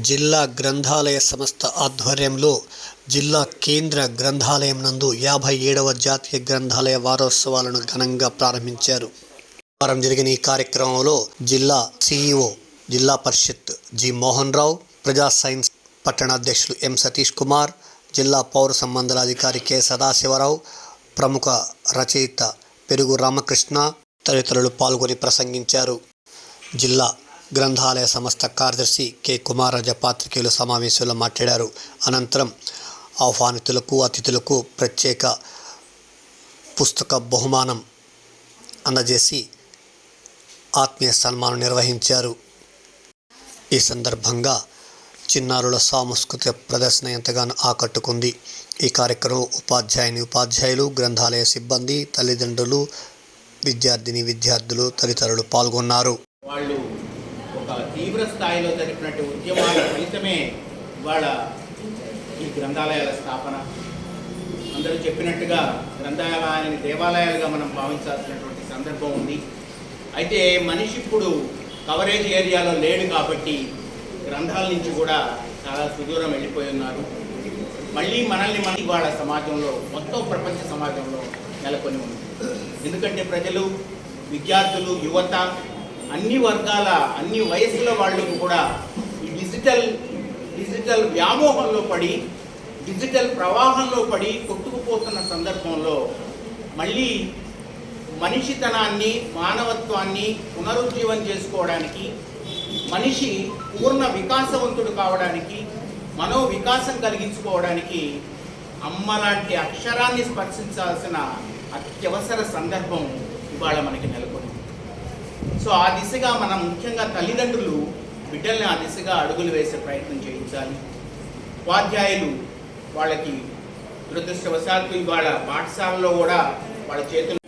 జిల్లా గ్రంథాలయ సంస్థ ఆధ్వర్యంలో జిల్లా కేంద్ర గ్రంథాలయం నందు యాభై ఏడవ జాతీయ గ్రంథాలయ వారోత్సవాలను ఘనంగా ప్రారంభించారు. వారం జరిగిన ఈ కార్యక్రమంలో జిల్లా సిఇఓ జిల్లా పరిషత్ జి మోహన్ రావు ప్రజా సైన్స్ పట్టణాధ్యక్షులు ఎం సతీష్ కుమార్ జిల్లా పౌర సంబంధాల అధికారి కె సదాశివరావు ప్రముఖ రచయిత పెరుగు రామకృష్ణ తదితరులు పాల్గొని ప్రసంగించారు. జిల్లా గ్రంథాలయ సంస్థ కార్యదర్శి కె. కుమారజ పాత్రికేయులు సమావేశంలో మాట్లాడారు. అనంతరం ఆహ్వానితులకు అతిథులకు ప్రత్యేక పుస్తక బహుమానం అందజేసి ఆత్మీయ సన్మానం నిర్వహించారు. ఈ సందర్భంగా చిన్నారుల సాంస్కృతిక ప్రదర్శన ఎంతగానో ఆకట్టుకుంది. ఈ కార్యక్రమం ఉపాధ్యాయుని ఉపాధ్యాయులు గ్రంథాలయ సిబ్బంది తల్లిదండ్రులు విద్యార్థిని విద్యార్థులు తదితరులు పాల్గొన్నారు. స్థాయిలో జరిపినటువంటి ఉద్యమాల ఫలితమే ఇవాళ ఈ గ్రంథాలయాల స్థాపన. అందరూ చెప్పినట్టుగా గ్రంథాలయాన్ని దేవాలయాలుగా మనం భావించాల్సినటువంటి సందర్భం ఉంది. అయితే మనిషి ఇప్పుడు కవరేజ్ ఏరియాలో లేడు కాబట్టి గ్రంథాల నుంచి కూడా చాలా సుదూరం వెళ్ళిపోయి ఉన్నారు. మళ్ళీ మనల్ని మన ఇవాళ సమాజంలో మొత్తం ప్రపంచ సమాజంలో నెలకొని ఉంది. ఎందుకంటే ప్రజలు విద్యార్థులు యువత అన్ని వర్గాల అన్ని వయసుల వాళ్ళు కూడా ఈ డిజిటల్ డిజిటల్ వ్యామోహంలో పడి డిజిటల్ ప్రవాహంలో పడి కొట్టుకుపోతున్న సందర్భంలో మళ్ళీ మనిషితనాన్ని మానవత్వాన్ని పునరుజ్జీవం చేసుకోవడానికి మనిషి పూర్ణ వికాసవంతుడు కావడానికి మనో వికాసం కలిగించుకోవడానికి అమ్మ లాంటి అక్షరాన్ని స్పర్శించాల్సిన అత్యవసర సందర్భం ఇవాళ మనకి నెలకొంది. సో ఆ దిశగా మనం ముఖ్యంగా తల్లిదండ్రులు బిడ్డల్ని ఆ దిశగా అడుగులు వేసే ప్రయత్నం చేయించాలి. ఉపాధ్యాయులు వాళ్ళకి దురదృష్టవశాత్తు ఇవాళ పాఠశాలలో కూడా వాళ్ళ చేతులు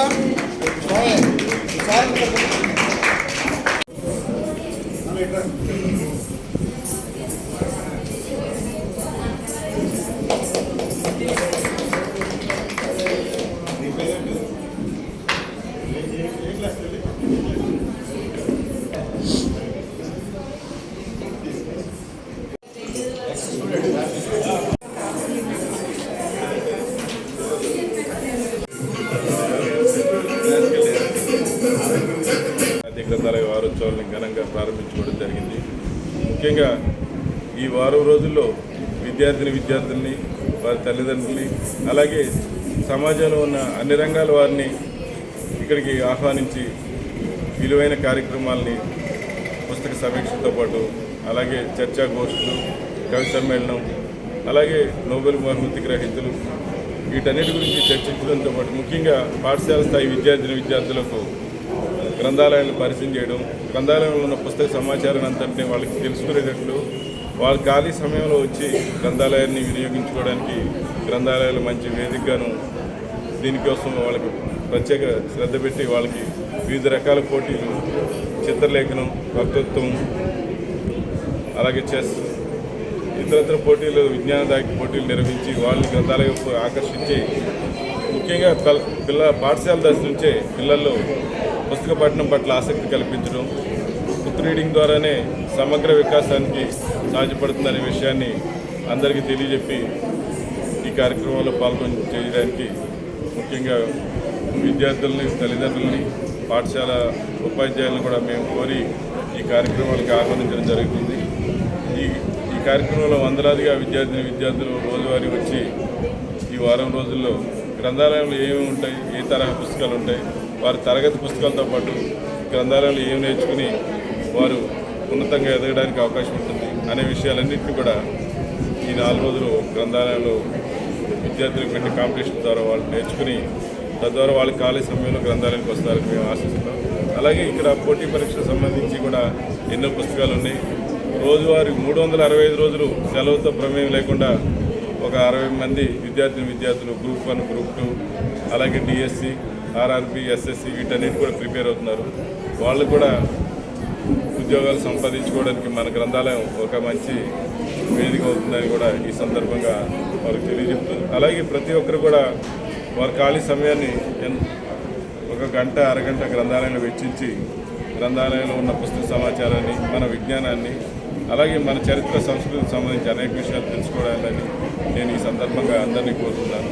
¿verdad? ¿Sabes? ముఖ్యంగా ఈ వారం రోజుల్లో విద్యార్థిని విద్యార్థుల్ని వారి తల్లిదండ్రుల్ని అలాగే సమాజంలో ఉన్న అన్ని రంగాల వారిని ఇక్కడికి ఆహ్వానించి విలువైన కార్యక్రమాల్ని పుస్తక సమీక్షతో పాటు అలాగే చర్చా గోష్ఠులు కవి సమ్మేళనం అలాగే నోబెల్ బహుమతి గ్రహీతలు వీటన్నిటి గురించి చర్చించడంతో పాటు ముఖ్యంగా పాఠశాల స్థాయి విద్యార్థిని విద్యార్థులకు గ్రంథాలయాలను పరిచయం చేయడం గ్రంథాలయంలో ఉన్న పుస్తక సమాచారాన్ని అంతటిని వాళ్ళకి తెలుసుకునేటట్లు వాళ్ళ ఖాళీ సమయంలో వచ్చి గ్రంథాలయాన్ని వినియోగించుకోవడానికి గ్రంథాలయాలు మంచి వేదికగాను దీనికోసం వాళ్ళకి ప్రత్యేక శ్రద్ధ పెట్టి వాళ్ళకి వివిధ రకాల పోటీలు చిత్రలేఖనం వక్తృత్వం అలాగే చెస్ ఇతరత్ర పోటీలు విజ్ఞానదాయక పోటీలు నిర్వహించి వాళ్ళని గ్రంథాలయం ఆకర్షించి ముఖ్యంగా పిల్ల పాఠశాల దశ నుంచే పిల్లల్లో పుస్తక పఠనం పట్ల ఆసక్తి కల్పించడం బుక్ రీడింగ్ ద్వారానే సమగ్ర వికాసానికి సాధ్యపడుతుందనే విషయాన్ని అందరికీ తెలియజెప్పి ఈ కార్యక్రమంలో పాల్గొని చేయడానికి ముఖ్యంగా విద్యార్థులని తల్లిదండ్రులని పాఠశాల ఉపాధ్యాయులను కూడా మేము కోరి ఈ కార్యక్రమాలకు ఆహ్వానించడం జరుగుతుంది. ఈ ఈ కార్యక్రమంలో వందలాదిగా విద్యార్థిని విద్యార్థులు రోజువారీ వచ్చి ఈ వారం రోజుల్లో గ్రంథాలయంలో ఏమేమి ఉంటాయి ఏ తరహా పుస్తకాలు ఉంటాయి వారి తరగతి పుస్తకాలతో పాటు గ్రంథాలయంలో ఏమి నేర్చుకుని వారు ఉన్నతంగా ఎదగడానికి అవకాశం ఉంటుంది అనే విషయాలన్నింటినీ కూడా ఈ నాలుగు రోజులు గ్రంథాలయంలో విద్యార్థులకు పెట్టే కాంపిటీషన్ ద్వారా వాళ్ళు నేర్చుకుని తద్వారా వాళ్ళ ఖాళీ సమయంలో గ్రంథాలయానికి వస్తారని మేము ఆశిస్తున్నాం. అలాగే ఇక్కడ పోటీ పరీక్షకు సంబంధించి కూడా ఎన్నో పుస్తకాలు ఉన్నాయి. రోజువారీ మూడు వందల అరవై ఐదు రోజులు సెలవుతో ప్రమేయం లేకుండా ఒక అరవై మంది విద్యార్థిని విద్యార్థులు గ్రూప్ వన్ గ్రూప్ టూ అలాగే డిఎస్సి ఆర్ఆర్బి ఎస్ఎస్సి వీటన్నిటి కూడా ప్రిపేర్ అవుతున్నారు. వాళ్ళు కూడా ఉద్యోగాలు సంపాదించుకోవడానికి మన గ్రంథాలయం ఒక మంచి వేదిక అవుతుందని కూడా ఈ సందర్భంగా వారికి తెలియజెప్తుంది అలాగే ప్రతి ఒక్కరు కూడా వారి ఖాళీ సమయాన్ని ఎన్- ఒక గంట అరగంట గ్రంథాలయంలో వెచ్చించి గ్రంథాలయంలో ఉన్న పుస్తక సమాచారాన్ని మన విజ్ఞానాన్ని అలాగే మన చరిత్ర సంస్కృతికి సంబంధించి అనేక విషయాలు తెలుసుకోవడానికి నేను ఈ సందర్భంగా అందరినీ కోరుతున్నాను.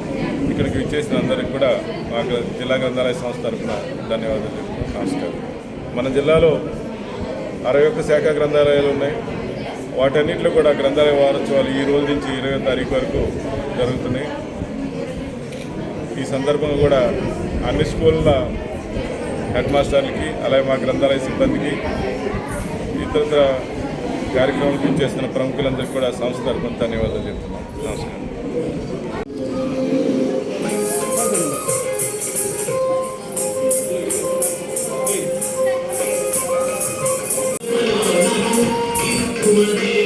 ఇక్కడికి విచ్చేసిన అందరికీ కూడా మా జిల్లా గ్రంథాలయ సంస్థ తరఫున ధన్యవాదాలు చెప్తున్నాను నమస్కారం. మన జిల్లాలో అరవై ఒక్క శాఖ గ్రంథాలయాలు ఉన్నాయి. వాటన్నిటిలో కూడా గ్రంథాలయ వారోత్సవాలు ఈ రోజు నుంచి ఇరవై తారీఖు వరకు జరుగుతున్నాయి. ఈ సందర్భంగా కూడా అన్ని స్కూళ్ళ హెడ్ మాస్టర్లకి అలాగే మా గ్రంథాలయ సిబ్బందికి ఇతరత్ర కార్యక్రమానికి చేస్తున్న ప్రముఖులందరికీ కూడా సంస్థ తరఫున ధన్యవాదాలు చెప్తున్నాం. నమస్కారం. Thank